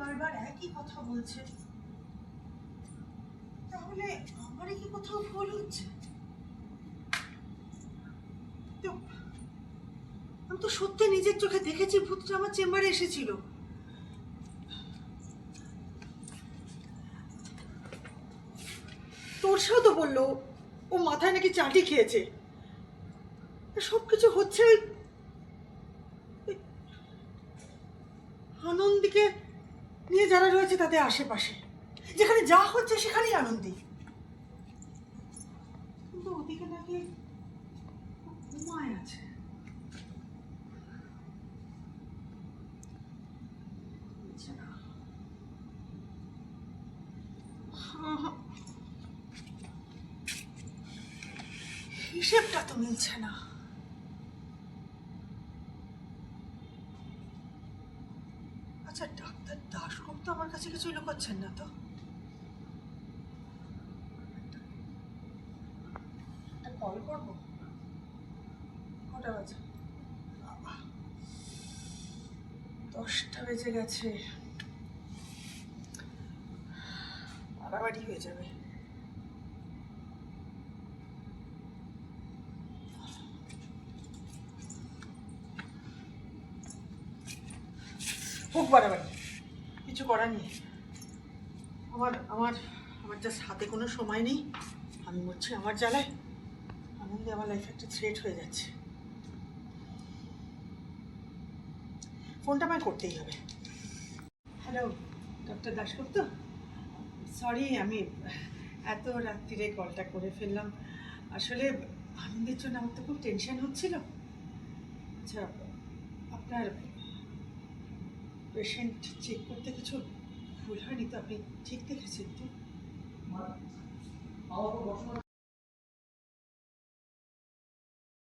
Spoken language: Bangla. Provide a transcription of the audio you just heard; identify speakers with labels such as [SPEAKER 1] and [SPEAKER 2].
[SPEAKER 1] বারবার একই কথা বলছে। তাহলে আমারই কি কোথাও ভুল হচ্ছে? আমি তো সত্যি নিজের চোখে দেখেছি, ভূতটা আমার চেম্বারে এসেছিল। তোর সাথেও তো বলল, ও মাথায় নাকি চাটি খেয়েছে। সব কিছু হচ্ছে আনন্দীকে নিয়ে যারা রয়েছে তাদের আশেপাশে। যেখানে যা হচ্ছে সেখানেই আনন্দী। কিন্তু ওদিকে নাকি ঘুমায় আছে। হিসেবটা তো মিলছে না। আচ্ছা ডাক্তার দাশগুপ্ত আমার কাছে কিছু লুকাচ্ছেন না তো। কল করব? কটা বাজে? বাবা, দশটা বেজে গেছে। বাড়াবাড়ি হয়ে যাবে। খুব বাড়াবাড়ি। কিছু করার নেই। আমার আমার আমার জাস্ট হাতে কোনো সময় নেই। আমি মরছি আমার জ্বালায়। আনন্দে আমার লাইফ একটা থ্রেট হয়ে যাচ্ছে। ফোনটা আমায় করতেই হবে। Hello doctor Dasgupta? সরি আমি এত রাত্রিরে কলটা করে ফেললাম। আসলে আনন্দের জন্য আমার তো খুব টেনশন হচ্ছিল। আচ্ছা আপনার পেশেন্ট চেক করতে কিছু ভুল হয়নি তো আপনি ঠিক দেখেছেন তো?